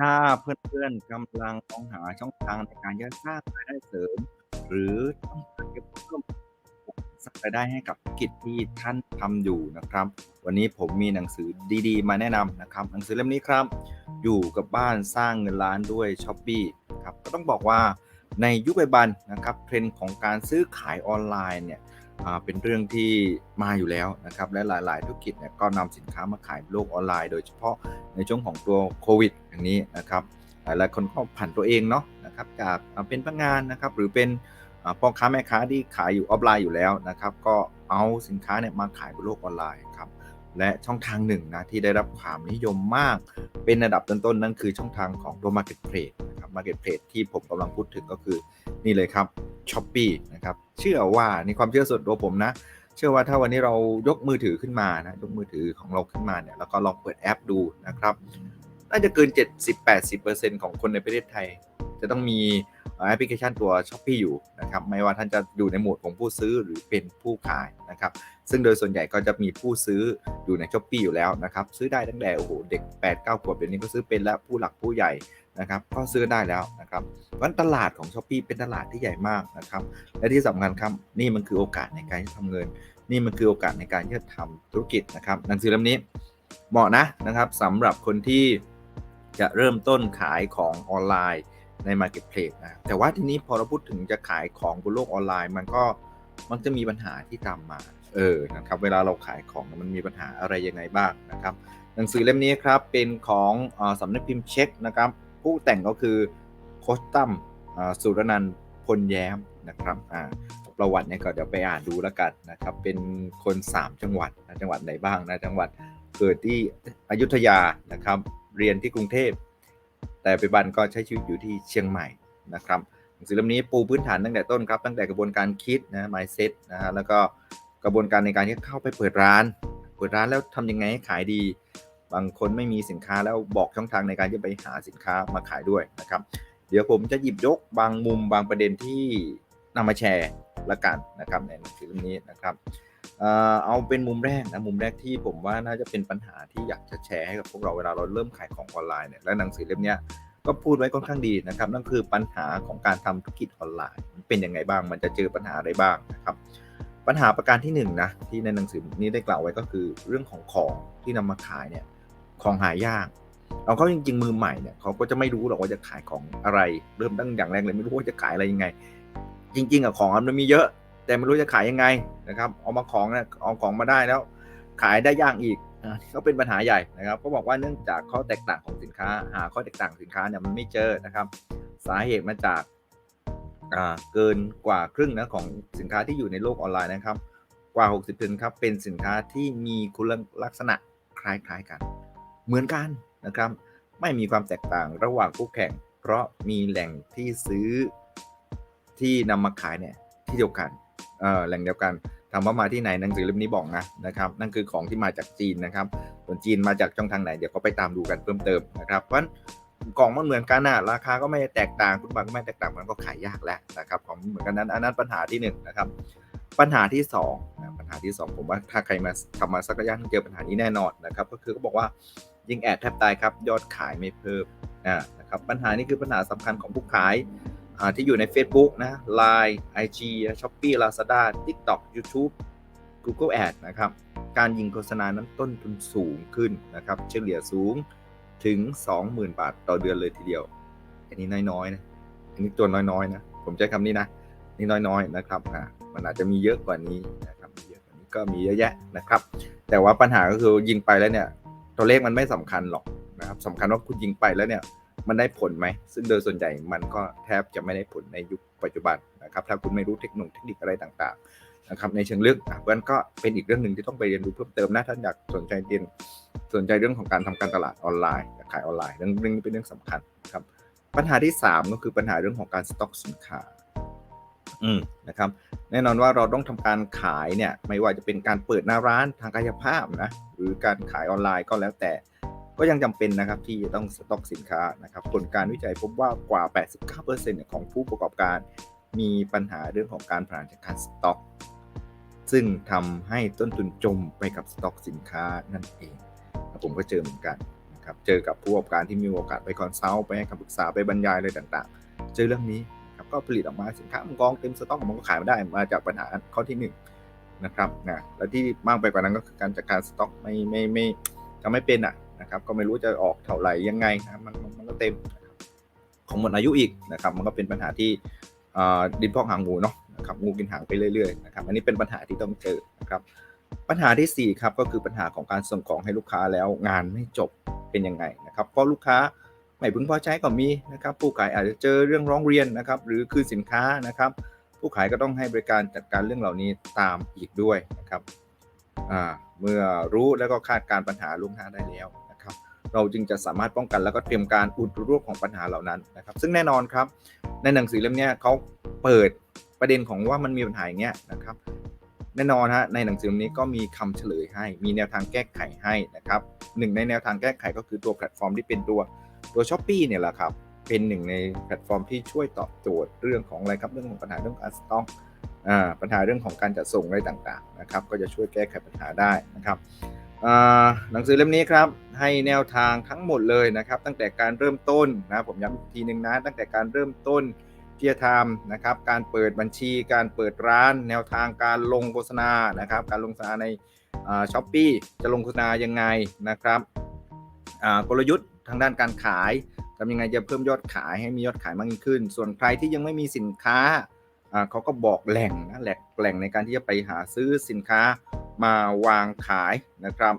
ถ้าเพื่อนๆกำลังมองหาช่องทางในการจะสร้างรายได้เสริม หรือต้องการเพิ่มสร้างรายได้ให้กับธุรกิจที่ท่านทำอยู่นะครับ วันนี้ผมมีหนังสือดีๆ มาแนะนำนะครับ หนังสือเล่มนี้ครับ อยู่กับบ้านสร้างเงินล้านด้วย s h อ p e e ครับก็ต้องบอกว่าในยุคปัจจุบันนะครับเทรนด์ของการซื้อขายออนไลน์เนี่ย เป็นเรื่องที่มาอยู่แล้วนะครับ และหลาย ๆ ธุรกิจเนี่ยก็นำสินค้ามาขายบนโลกออนไลน์ โดยเฉพาะในช่วงของตัวโควิด อย่างนี้นะครับ หลาย ๆ คนก็ผันตัวเองเนาะนะครับจากเป็นพนักงานนะครับหรือเป็นพ่อค้าแม่ค้าที่ขายอยู่ออฟไลน์อยู่แล้วนะครับ ก็เอาสินค้าเนี่ยมาขายบนโลกออนไลน์ครับและช่องทางหนึ่งนะที่ได้รับความนิยมมาก เป็นระดับต้นๆนั่นคือช่องทางของตัว Marketplace นะครับ Marketplace ที่ผมกำลังพูดถึงก็คือนี่เลยครับ s h อ p e e นะครับ เชื่อว่าในความเชื่อส่วนตัวผมนะ เชื่อว่าถ้าวันนี้เรายกมือถือขึ้นมานะ ยกมือถือของเราขึ้นมาเนี่ย แล้วก็ลองเปิดแอปดูนะครับ น่าจะเกิน 70-80%ของคนในประเทศไทย จะต้องมีแอปพลิเคชันตัว s h อ p e e อยู่นะครับ ไม่ว่าท่านจะอยู่ในโหมดของผู้ซื้อหรือเป็นผู้ขายนะครับ ซึ่งโดยส่วนใหญ่ก็จะมีผู้ซื้ออยู่ใน s h อ p e e อยู่แล้วนะครับ ซื้อได้ตั้งแต่โอ้โหเด็ก8-9ขวบเดี๋ยวนี้ก็ซื้อเป็นแล้วผู้หลักผู้ใหญ่ นะครับก็ซื้อได้แล้วนะครับวันตลาดของ s h อ p e e เป็นตลาดที่ใหญ่มากนะครับและที่สำคัญครับนี่มันคือโอกาสในการที่ทำเงิน นี่มันคือโอกาสในการที่จะทำธุรกิจนะครับหนังสือเล่มนี้เหมาะนะนะครับสำหรับคนที่จะเริ่มต้นขายของออนไลน์ใน Marketplace นะแต่ว่าทีนี้พอเราพูดถึงจะขายของบนโลกออนไลน์ มันก็มันจะมีปัญหาที่ตามมา เออนะครับเวลาเราขายของมันมีปัญหาอะไรยังไงบ้างนะครับ หนังสือเล่มนี้ครับเป็นของอสำนักพิมพ์เช็คนะครับ ผู้แต่งก็คือโคชตั้มสุรนันท์พลแย้มนะครับประวัติเนี่ยก็เดี๋ยวไปอ่านดูแล้วกันนะครับ เป็นคน 3 จังหวัดนะจังหวัดไหนบ้างนะจังหวัดเกิดที่อยุธยานะครับ เรียนที่กรุงเทพ แต่ปัจจุบันก็ใช้ชีวิตอยู่ที่เชียงใหม่นะครับหนังสือเล่มนี้ปูพื้นฐานตั้งแต่ต้นครับ ตั้งแต่กระบวนการคิดนะ mindset นะฮะแล้วก็กระบวนการในการที่เข้าไปเปิดร้าน เปิดร้านแล้วทำยังไงให้ขายดี บางคนไม่มีสินค้าแล้วบอกช่องทางในการที่ไปหาสินค้ามาขายด้วยนะครับ เดี๋ยวผมจะหยิบยกบางมุมบางประเด็นที่นำมาแชร์ละกันนะครับในหนังสือเล่มนี้นะครับเอาเป็นมุมแรกนะมุมแรกที่ผมว่าน่าจะเป็นปัญหาที่อยากจะแชร์ให้กับพวกเราเวลาเราเริ่มขายของออนไลน์เนี่ยและหนังสือเล่มเนี้ยก็พูดไว้ค่อนข้างดีนะครับ นั่นคือปัญหาของการทำธุรกิจออนไลน์เป็นยังไงบ้าง มันจะเจอปัญหาอะไรบ้างนะครับ ปัญหาประการที่หนึ่งนะที่ในหนังสือนี้ได้กล่าวไว้ก็คือเรื่องของของที่นำมาขายเนี่ย ของหายากเราก็จริง ๆ มือใหม่เนี่ยเขาก็จะไม่รู้หรอกว่าจะขายของอะไร เริ่มตั้งอย่างแรกเลยไม่รู้ว่าจะขายอะไรยังไง จริง ๆอะของมันมีเยอะ แต่ไม่รู้จะขายยังไงนะครับเอามาของนี่ยเอาของมาได้แล้ว ขายได้ยากอีกอ่าก็เป็นปัญหาใหญ่นะครับ ก็บอกว่าเนื่องจากข้อแตกต่างของสินค้า หาข้อแตกต่างสินค้าเนี่ยมันไม่เจอนะครับ สาเหตุมาจากเกินกว่าครึ่งนะของสินค้าที่อยู่ในโลกออนไลน์นะครับ กว่า 60%ครับเป็นสินค้าที่มีคุณลักษณะคล้ายๆกัน เหมือนกันนะครับ ไม่มีความแตกต่างระหว่างคู่แข่ง เพราะมีแหล่งที่ซื้อที่นำมาขายเนี่ยที่เดียวกันเออแหล่งเดียวกันถามว่ามาที่ไหนหนังสือเล่มนี้บอกนะนะครับนั่นคือของที่มาจากจีนนะครับส่วนจีนมาจากช่องทางไหนเดี๋ยวก็ไปตามดูกันเพิ่มเติมนะครับเพราะนั้นกล่องมันเหมือนกันนะราคาก็ไม่แตกต่างคุณบางก็ไม่แตกต่างมันก็ขายยากแล้วนะครับของเหมือนกันนั้นอันนั้นปัญหาที่หนึ่งนะครับปัญหาที่สองนะปัญหาที่สองผมว่าถ้าใครมาทำมาสักระยะต้องเจอปัญหานี้แน่นอนนะครับ ก็คือเขาบอกว่า ยิงแอดแทบตายครับ ยอดขายไม่เพิ่มนะครับปัญหานี้คือปัญหาสำคัญของผู้ขายที่อยู่ใน Facebook นะ Line IG Shopee Lazada TikTok YouTube Google Ad นะครับการยิงโฆษณานั้นต้นทุนสูงขึ้นนะครับเฉลี่ยสูงถึง 20,000 บาทต่อเดือนเลยทีเดียว อันนี้น้อยๆนะอันนี้ตัวน้อยๆนะผมใช้คำนี้นะนี่น้อยๆนะครับอ่ามันอาจจะมีเยอะกว่านี้นะครับมีเยอะกว่านี้ก็มีเยอะแยะนะครับ แต่ว่าปัญหาก็คือยิงไปแล้วเนี่ย ตัวเลขมันไม่สำคัญหรอกนะครับสำคัญว่าคุณยิงไปแล้วเนี่ยมันได้ผลไหม ซึ่งโดยส่วนใหญ่มันก็แทบจะไม่ได้ผลในยุคปัจจุบันนะครับ ถ้าคุณไม่รู้เทคโนโลยีเทคนิคอะไรต่างๆนะครับ ในเชิงลึกอะเพราะฉะนั้นก็เป็นอีกเรื่องหนึ่งที่ต้องไปเรียนรู้เพิ่มเติมนะท่านอยากสนใจเรียนสนใจเรื่องของการทำการตลาดออนไลน์ขายออนไลน์เรื่องนี้เป็นเรื่องสำคัญครับ ปัญหาที่ 3 ก็คือปัญหาเรื่องของการสต็อกสินค้า อืมนะครับแน่นอนว่าเราต้องทำการขายเนี่ยไม่ว่าจะเป็นการเปิดหน้าร้านทางกายภาพนะหรือการขายออนไลน์ก็แล้วแต่ ก็ยังจำเป็นนะครับที่จะต้องสต็อกสินค้านะครับผลการวิจัยพบว่ากว่า 89%ของผู้ประกอบการ มีปัญหาเรื่องของการบริหารจัดการสต็อก ซึ่งทำให้ต้นทุนจมไปกับสต็อกสินค้านั่นเองผมก็เจอเหมือนกันนะครับเจอกับผู้ประกอบการที่มีโอกาสไปคอนซัลท์ไปให้คำปรึกษาไปบรรยายอะไรต่างๆ เจอเรื่องนี้ ก็ผลิตออกมาสินค้ามันกองเต็มสต็อกมันก็ขายไม่ได้มาจากปัญหาข้อที่หนึ่งนะครับนะและที่มากไปกว่านั้นก็คือการจัดการสต็อกไม่ไม่ไม่ทำไม่เป็นอะนะครับก็ไม่รู้จะออกเท่าไหร่ยังไงนะมันมันก็เต็มของหมดอายุอีกนะครับมันก็เป็นปัญหาที่อ่าดินพอกหางงูเนาะนะครับงูกินหางไปเรื่อยๆนะครับอันนี้เป็นปัญหาที่ต้องเจอนะครับปัญหาที่สี่ครับก็คือปัญหาของการส่งของให้ลูกค้าแล้วงานไม่จบเป็นยังไงนะครับเพราะลูกค้า ไม่พึงพอใจก็มีนะครับ ผู้ขายอาจจะเจอเรื่องร้องเรียนนะครับ หรือคืนสินค้านะครับ ผู้ขายก็ต้องให้บริการจัดการเรื่องเหล่านี้ตามอีกด้วยนะครับเมื่อรู้แล้วก็คาดการปัญหาล่วงหน้าได้แล้วนะครับ เราจึงจะสามารถป้องกันแล้วก็เตรียมการอุดรูปของปัญหาเหล่านั้นนะครับ ซึ่งแน่นอนครับ ในหนังสือเล่มนี้เขาเปิดประเด็นของว่ามันมีปัญหาอย่างเงี้ยนะครับ แน่นอนฮะในหนังสือเล่มนี้ก็มีคำเฉลยให้ มีแนวทางแก้ไขให้นะครับหนึ่งในแนวทางแก้ไขก็คือตัวแพลตฟอร์มที่เป็นตัว ตัวช้อปปีเนี่ยแหละครับเป็นหนึ่งในแพลตฟอร์มที่ช่วยตอบโจทย์เรื่องของอะไรครับเรื่องของปัญหาเรื่องการสต็อกอ่าปัญหาเรื่องของการจัดส่งอะไรต่างๆนะครับก็จะช่วยแก้ไขปัญหาได้นะครับอ่าหนังสือเล่มนี้ครับให้แนวทางทั้งหมดเลยนะครับ ตั้งแต่การเริ่มต้นนะผมย้ำอีกทีหนึ่งนะตั้งแต่การเริ่มต้นที่จะทำนะครับการเปิดบัญชีการเปิดร้าน แนวทางการลงโฆษณานะครับการลงโฆษณาในช้อปปีจะลงโฆษณายังไงนะครับอ่ากลยุทธ์ ทางด้านการขายทำยังไงจะเพิ่มยอดขายให้มียอดขายมากยิ่งขึ้น ส่วนใครที่ยังไม่มีสินค้าเขาก็บอกแหล่งนะแหล่งแหล่งในการที่จะไปหาซื้อสินค้ามาวางขายนะครับ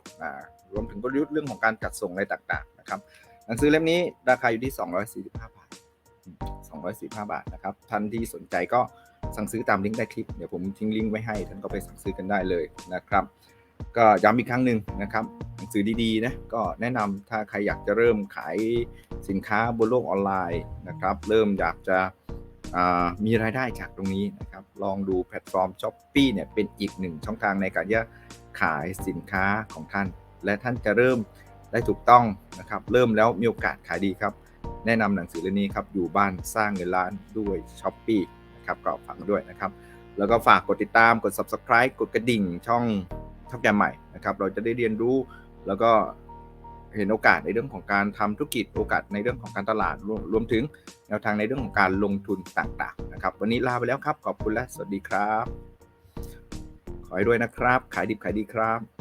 รวมถึงกลยุทธ์เรื่องของการจัดส่งอะไรต่างๆนะครับหนังสือเล่มนี้ราคาอยู่ที่ 245 บาท 245 บาทนะครับท่านที่สนใจก็สั่งซื้อตามลิงก์ใต้คลิป เดี๋ยวผมทิ้งลิงก์ไว้ให้ท่านก็ไปสั่งซื้อกันได้เลยนะครับ ก็ย้ำอีกครั้งหนึ่งนะครับหนังสือดีๆนะก็แนะนำถ้าใครอยากจะเริ่มขายสินค้าบนโลกออนไลน์นะครับ เริ่มอยากจะมีรายได้จากตรงนี้นะครับ ลองดูแพลตฟอร์ม s h อ p e e เนี่ยเป็นอีกหนึ่งช่องทางในการที่จะขายสินค้าของท่าน และท่านจะเริ่มได้ถูกต้องนะครับ เริ่มแล้วมีโอกาสขายดีครับ แนะนำหนังสือเล่มนี้ครับ อยู่บ้านสร้างเงินล้านด้วย s h อ p e e นะครับก็ฝากด้วยนะครับ แล้วก็ฝากกดติดตามกด subscribe กดกระดิ่งช่อง ช่อแกมใหม่นะครับ เราจะได้เรียนรู้แล้วก็เห็นโอกาสในเรื่องของการทำธุรกิจโอกาสในเรื่องของการตลาดรวมรวมถึงแนวทางในเรื่องของการลงทุนต่างๆนะครับ วันนี้ลาไปแล้วครับ ขอบคุณและสวัสดีครับ ขอให้รวยนะครับ ขายดิบขายดีครับ